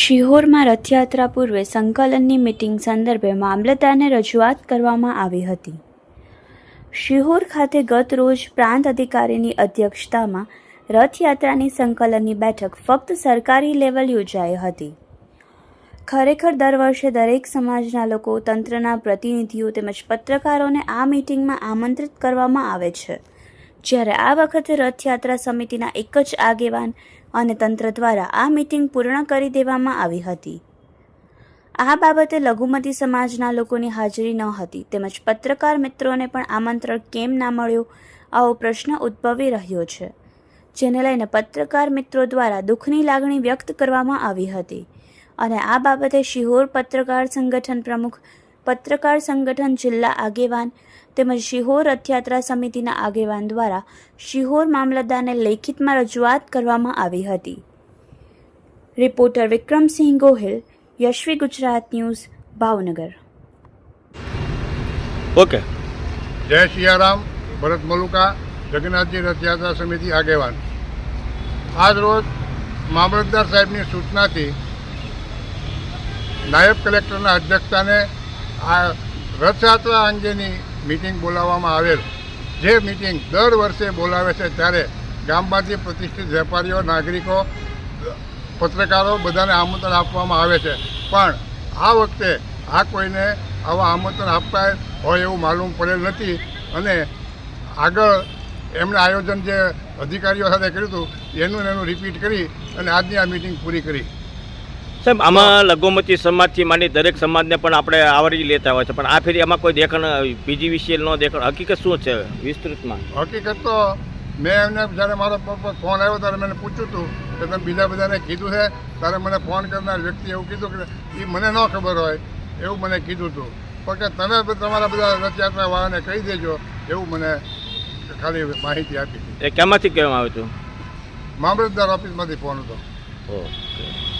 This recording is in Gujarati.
શિહોરમાં રથયાત્રા પૂર્વે સંકલનની મિટિંગ સંદર્ભે મામલતદારને રજૂઆત કરવામાં આવી હતી. શિહોર ખાતે ગત રોજ પ્રાંત અધિકારીની અધ્યક્ષતામાં રથયાત્રાની સંકલનની બેઠક ફક્ત સરકારી લેવલ યોજાઈ હતી. ખરેખર દર વર્ષે દરેક સમાજના લોકો, તંત્રના પ્રતિનિધિઓ તેમજ પત્રકારોને આ મિટિંગમાં આમંત્રિત કરવામાં આવે છે. જ્યારે આ વખતે રથયાત્રા સમિતિના એક જ આગેવાન અને તંત્ર દ્વારા આ મિટિંગ પૂર્ણ કરી દેવામાં આવી હતી. આ બાબતે લઘુમતી સમાજના લોકોની હાજરી ન હતી, તેમજ પત્રકાર મિત્રોને પણ આમંત્રણ કેમ ના મળ્યું, આવો પ્રશ્ન ઉદ્ભવી રહ્યો છે, જેને લઈને પત્રકાર મિત્રો દ્વારા દુઃખની લાગણી વ્યક્ત કરવામાં આવી હતી. અને આ બાબતે શિહોર પત્રકાર સંગઠન પ્રમુખ પત્રકાર સંગઠન જિલ્લા આગેવાન તેમજ શિહોર રથયાત્રા સમિતિના આગેવાન દ્વારા શિહોર મામલતદારને લેખિતમાં રજૂઆત કરવામાં આવી હતી. Reporter Vikramsinh Gohil Yashvi Gujarat news Bhavnagar. Okay. જય સિયારામ ભરત મલુકા જગન્નાથજી રથયાત્રા સમિતિ આગેવાન. આજ રોજ મામલતદાર સાહેબની સૂચનાથી નાયબ કલેક્ટરના અધ્યક્ષતાને આ રથયાત્રા અંગેની મિટિંગ બોલાવવામાં આવેલ. જે મિટિંગ દર વર્ષે બોલાવે છે ત્યારે ગામમાંથી પ્રતિષ્ઠિત વેપારીઓ, નાગરિકો, પત્રકારો બધાને આમંત્રણ આપવામાં આવે છે. પણ આ વખતે આ કોઈને આવા આમંત્રણ આપતા હોય એવું માલુમ પડેલ નથી અને આગળ એમણે આયોજન જે અધિકારીઓ સાથે કર્યું હતું, એનું એનું રિપીટ કરી અને આજની આ મિટિંગ પૂરી કરી. સાહેબ આમાં લઘુમતી સમાજથી માંડી દરેક સમાજને પણ આપણે આવરી લેતા હોય છે પણ આ ફેરી આમાં કોઈ દેખાણ બીજી વિશે ન દેખાણ હકીકત શું છે વિસ્તૃતમાં? હકીકત તો મેં એમને જ્યારે મારો પપ્પા ફોન આવ્યો ત્યારે મેં પૂછ્યું હતું કે તમે બીજા બધાને કીધું છે? ત્યારે મને ફોન કરનાર વ્યક્તિ એવું કીધું કે એ મને ન ખબર હોય એવું મને કીધું હતું. પણ કે તમે તમારા બધા રથયાત્રા વાળાને કહી દેજો એવું મને ખાલી માહિતી આપી હતી. એ કેમાંથી કહેવામાં આવ્યું મામલતદાર ઓફિસમાંથી ફોન હતો. ઓકે.